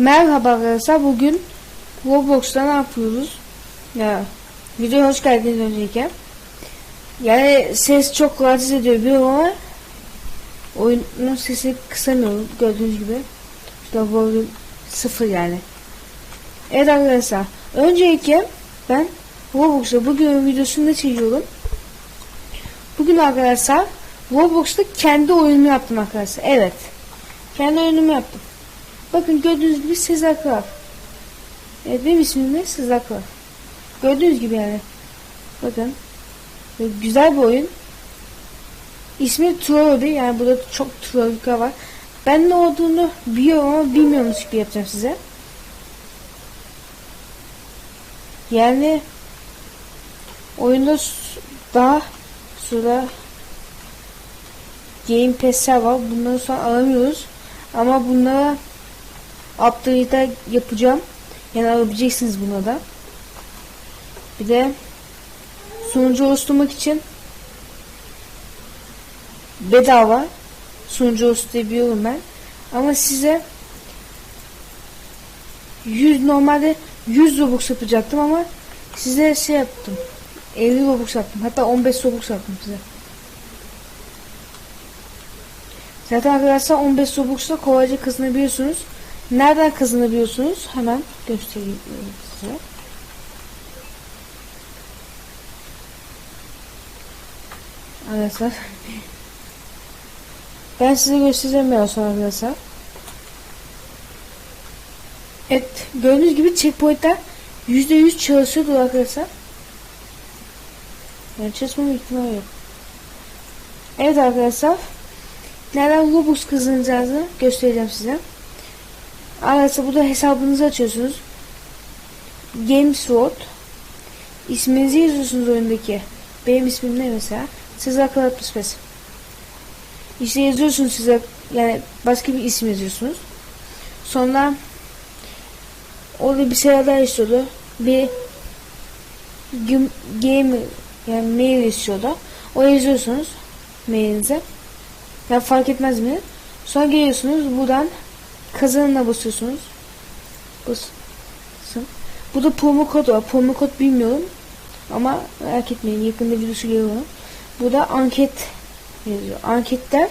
Merhaba arkadaşlar bugün Roblox'ta ne yapıyoruz? Ya videoya hoş geldiniz öncelikle. Yani ses çok rahatsız ediyor biliyorum ama oyunun sesi kısamıyorum gördüğünüz gibi. İşte volüm sıfır yani. Evet arkadaşlar öncelikle ben Roblox'ta bugün videosunu ne çekiyorum? Bugün arkadaşlar Roblox'ta kendi oyunumu yaptım arkadaşlar. Evet. Kendi oyunumu yaptım. Bakın gördüğünüz gibi Sezer Kral. Evet benim ismim de Sezer Kral. Gördüğünüz gibi yani. Bakın. Böyle güzel bir oyun. İsmi Troll'di. Yani burada çok trollükler var. Ben ne olduğunu biliyorum ama bilmiyormuş gibi yapacağım size. Yani oyunda daha sonra Game Pass'ler var. Bunları an alamıyoruz. Ama bunlara update'ler yapacağım. Yani alabileceksiniz buna da. Bir de sunucu oluşturmak için bedava sunucu oluşturabiliyorum ben. Ama size 100 normalde 100 Robux yapacaktım ama size şey yaptım. 50 Robux yaptım. Hatta 15 Robux yaptım size. Zaten arkadaşlar 15 Robux'la kolayca kazanabiliyorsunuz. Nereden kazanabiliyorsunuz? Hemen göstereyim size. Arkadaşlar. Ben size göstereceğim biraz sonra arkadaşlar. Evet. Gördüğünüz gibi checkpoint'ler %100 çalışıyordu arkadaşlar. Yani çalışmama ihtimali yok. Evet arkadaşlar. Nereden Robux kazanacağınızı göstereceğim size. Arkadaşlar burada hesabınızı açıyorsunuz. GameSword İsminizi yazıyorsunuz oyundaki. Benim ismim ne mesela? Sezer Kalatpıspes. İşte yazıyorsunuz size yani başka bir isim yazıyorsunuz. Sonra orada bir şeyler daha istiyordu. Bir game yani mail istiyordu. O yazıyorsunuz mailinize. Ya fark etmez mi? Sonra geliyorsunuz buradan kazanına basıyorsunuz. Basın. Burada promo kod var. Promo kod bilmiyorum. Ama merak etmeyin yakında videosu geliyor. Burada anket yazıyor. Anketler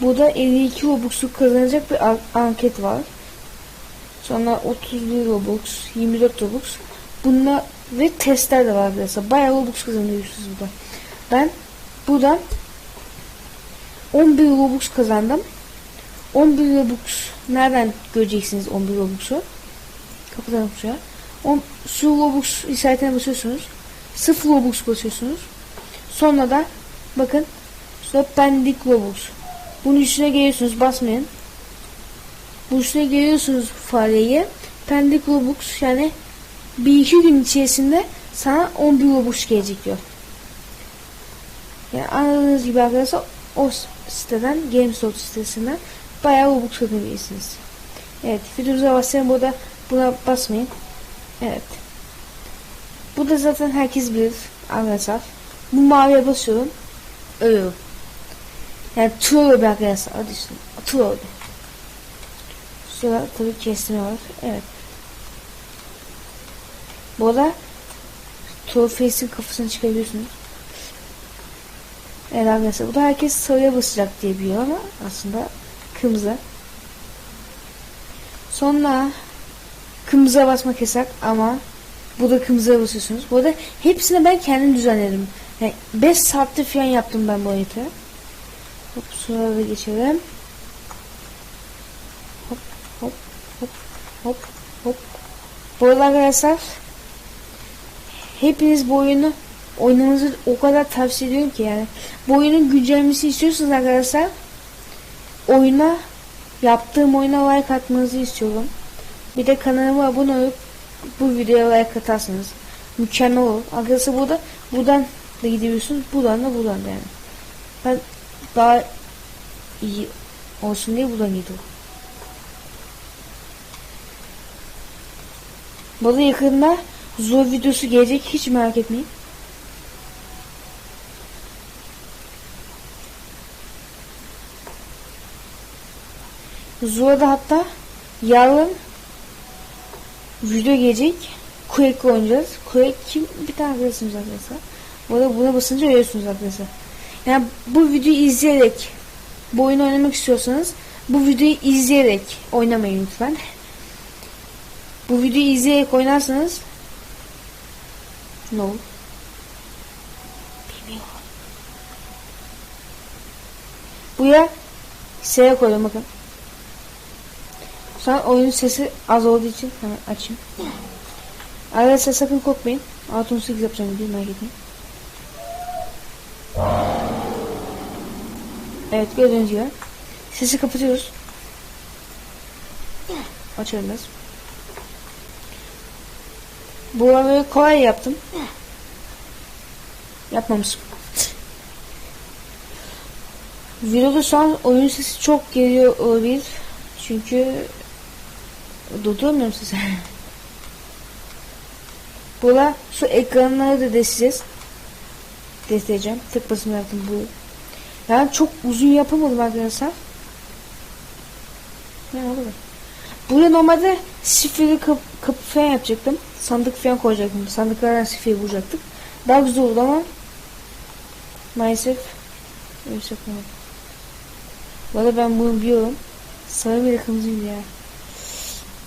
burada 52 Robux'luk kazanacak bir an- anket var. Sonra 31 Robux, 24 Robux. Bunlar ve testler de var arkadaşlar. Bayağı Robux kazanıyorsunuz burada. Ben buradan 11 Robux kazandım. 11 Robux nereden göreceksiniz 11 Robux'u? Kapatalım şuraya. 10 şu Robux işaretine basıyorsunuz. 0 Robux basıyorsunuz. Sonra da bakın şurada pendik Robux. Bunun üstüne geliyorsunuz basmayın. Bu üstüne geliyorsunuz fareyi. Pendik Robux yani bir iki gün içerisinde sana 11 Robux gelecek diyor. Yani anladığınız gibi arkadaşlar o siteden GameStop sitesinden bayağı Robux kazanabilirsiniz. Evet videomuza başlayalım burada buna basmayın. Evet. Bu da zaten herkes bilir arkadaşlar. Bu maviye basıyorum. Ölüyorum. Yani troll bir arkadaşlar. Adı işte. Troll. Sonra tabii kesme var. Evet. Bu arada Trollface'in kafasını çıkarıyorsunuz. Evet arkadaşlar bu da herkes sarıya basacak diye biliyor ama aslında kırmızı. Sonra kırmızıya basmak yasak ama bu da kırmızıya basıyorsunuz. Bu arada hepsini ben kendim düzenledim. Yani 5 saatte falan yaptım ben bu haritayı. Hop sonra da geçelim. Hop hop hop hop hop. Bu arada arkadaşlar hepiniz bu oyunu oynamanızı o kadar tavsiye ediyorum ki yani. Bu oyunun güncellemesi istiyorsanız arkadaşlar oyuna yaptığım oyuna like atmanızı istiyorum. Bir de kanalıma abone olup bu videoya like atarsanız mükemmel olur. Arkadaşlar burada buradan da gidiyorsunuz. Buradan da buradan da yani. Ben daha iyi olsun diye buradan gidiyorum. Burada yakında zor videosu gelecek. Hiç merak etmeyin. Zula'da hatta yarın video gelecek. Quake oynayacağız. Quake kim? Bir tane arkadaşımız arkadaşlar. Bu arada buna basınca görüyorsunuz arkadaşlar. Yani bu videoyu izleyerek bu oyunu oynamak istiyorsanız bu videoyu izleyerek oynamayın lütfen. Bu videoyu izleyerek oynarsanız ne olur? Bilmiyorum. Buraya S'ye koydum bakın. An oyunun sesi az olduğu için hemen açayım. Arkadaşlar sakın korkmayın. 618 yapacağım videoyu merak etmeyin. Evet gördüğünüz gibi. Sesi kapatıyoruz. Açalım biraz. Bu arada kolay yaptım. Yapmamışım. Videoda şu an oyun sesi çok geliyor olabilir. Çünkü durduramıyorum sizi. Burada şu ekranları da desleyeceğiz. Desleyeceğim. Tek basım yaptım bu. Yani çok uzun yapamadım arkadaşlar. Ne olur. Burada normalde sifiri kap, kapı falan yapacaktım. Sandık falan koyacaktım. Sandıklardan sifiri bulacaktık. Daha güzel oldu ama maalesef öyle şey yapamadım. Bu arada ben bunu biliyorum. Sarı mı kırmızı mı ya?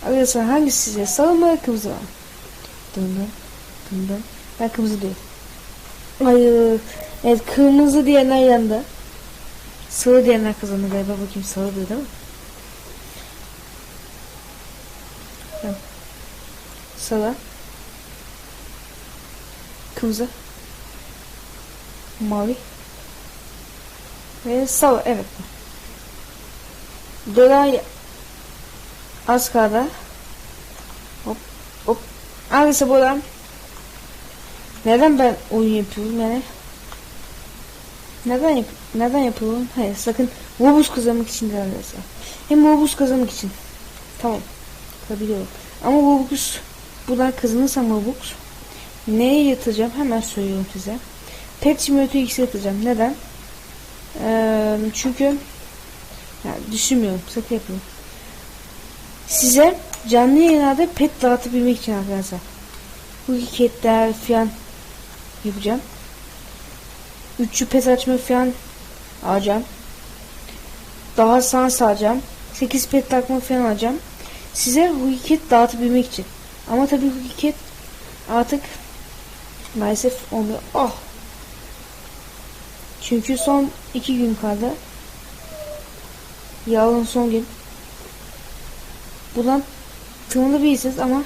Arkadaşlar hangisi size? Sarı mı kırmızı mı? Dın dın. Dın dın. Ben kırmızı diyorum. Hayır. Evet kırmızı diyenler yandı. Sarı diyenler kazandı galiba. Bakayım sarı değil mi? Evet. Sarı. Kırmızı. Mavi. Ve sarı. Evet. Dolar az kaldı. Hop hop. Arkadaşlar burada neden ben oyun yapıyorum yani? Neden yap neden yapıyorum? Hayır sakın Robux kazanmak için arkadaşlar. Hem Robux kazanmak için. Tamam. Biliyorum. Ama Robux buradan kazanırsam Robux neye yatıracağım hemen söylüyorum size. Pet Simulator X'e yatıracağım. Neden? Ee, çünkü yani düşünmüyorum. Sakın yapıyorum. Size canlı yayınlarda pet dağıtabilmek için arkadaşlar. Bu hareketler falan yapacağım. Üçlü pet açma falan alacağım. Daha sans alacağım. 8 pet takma falan alacağım. Size hukiket dağıtabilmek için. Ama tabii hukiket artık maalesef olmuyor. Oh! Çünkü son iki gün kaldı. Yarın son gün. Buradan tırmanabilirsiniz ama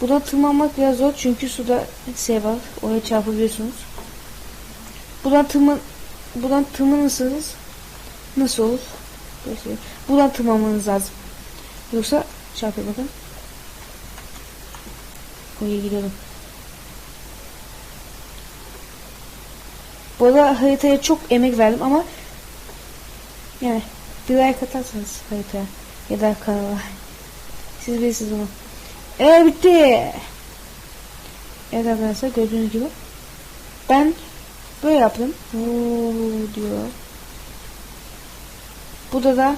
buradan tırmanmak biraz zor çünkü suda şey var. Oraya çarpabiliyorsunuz. Buradan tırman buradan tırmanırsanız nasıl olur? Böyle buradan tırmanmanız lazım. Yoksa çarpıyor bakın. Oraya gidelim. Bu arada haritaya çok emek verdim ama yani bir like atarsanız haritaya ya da kanala siz bilirsiniz bunu. Evet bitti. Evet arkadaşlar gördüğünüz gibi ben böyle yaptım. Oo, diyor. Burada da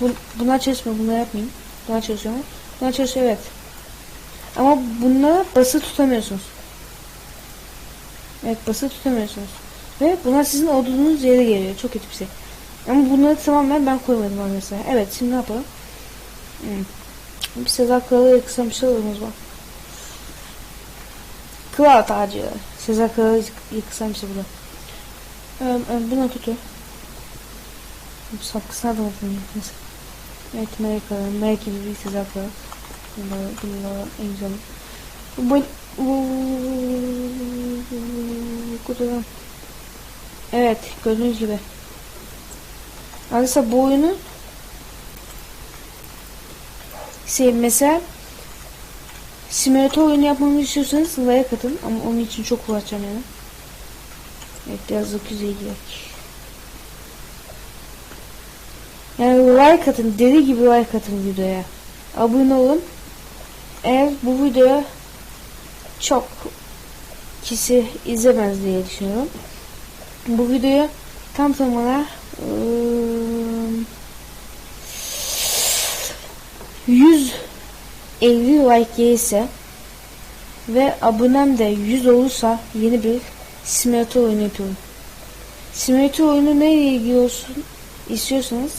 bu, bunlar çalışmıyor. Bunları yapmayayım. Bunlar çalışıyor mu? Bunlar çalışıyor evet. Ama bunlara bası tutamıyorsunuz. Evet bası tutamıyorsunuz. Ve bunlar sizin olduğunuz yere geliyor. Çok kötü bir şey. Ama bunları tamamen ben koymadım arkadaşlar. Evet şimdi ne yapalım? Hmm. Bir Sezar Kralı şey alalım o zaman. Kral tacı. Sezar Kralı şey burada. Ee, e, buna kötü. Sapkısına da olsun. Neyse. Evet Amerika'da. Amerika gibi bir Sezar Kralı. Bunlar, bunlar en güzel. Bu Kutudan. Evet gördüğünüz gibi. Arkadaşlar bu oyunu şey mesela simülatör oyunu yapmamı istiyorsanız like atın ama onun için çok uğraşacağım yani. Evet biraz da güzel gidelim. Yani like atın deli gibi like atın videoya. Abone olun. Eğer bu videoya çok kişi izlemez diye düşünüyorum. Bu videoyu tam tamına ıı, 150 like gelirse ve abonem de 100 olursa yeni bir simülatör oyunu yapıyorum. Simülatör oyunu neyle ilgili olsun istiyorsanız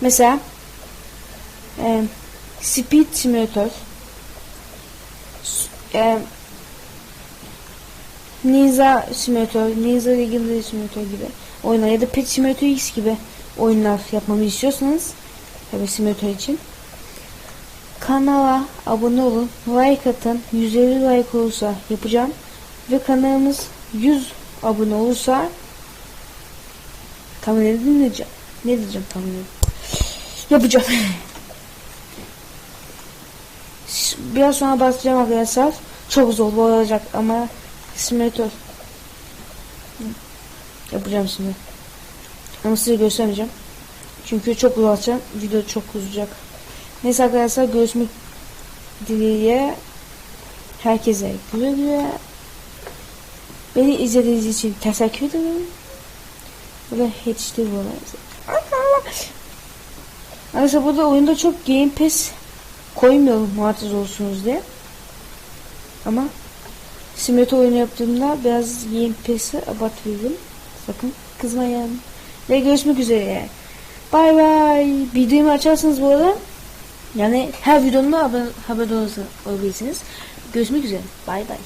mesela e, Speed Simulator e, Ninja Simulator, Ninja Legendary Simulator gibi oyunlar ya da Pet Simulator X gibi oyunlar yapmamı istiyorsanız tabi simülatör için. Kanala abone olun, like atın, 150 like olursa yapacağım. Ve kanalımız 100 abone olursa tahmin ne diyeceğim, ne diyeceğim tahmin edin yapacağım. Biraz sonra başlayacağım arkadaşlar. Çok zor olacak ama simülatör yapacağım şimdi. Ama size göstermeyeceğim. Çünkü çok uzatacağım. Video çok uzayacak. Neyse arkadaşlar görüşmek dileğiyle herkese güle güle. Beni izlediğiniz için teşekkür ederim. Ve HD bu Arkadaşlar burada oyunda çok Game Pass koymuyorum muhatız olsunuz diye. Ama simülatör oyunu yaptığımda biraz Game Pass'i abartıyorum. Sakın kızmayın. Ve görüşmek üzere. Bay bay. Videomu açarsanız bu arada yani her videomda haber, haber olabilirsiniz. Görüşmek üzere. Bay bay.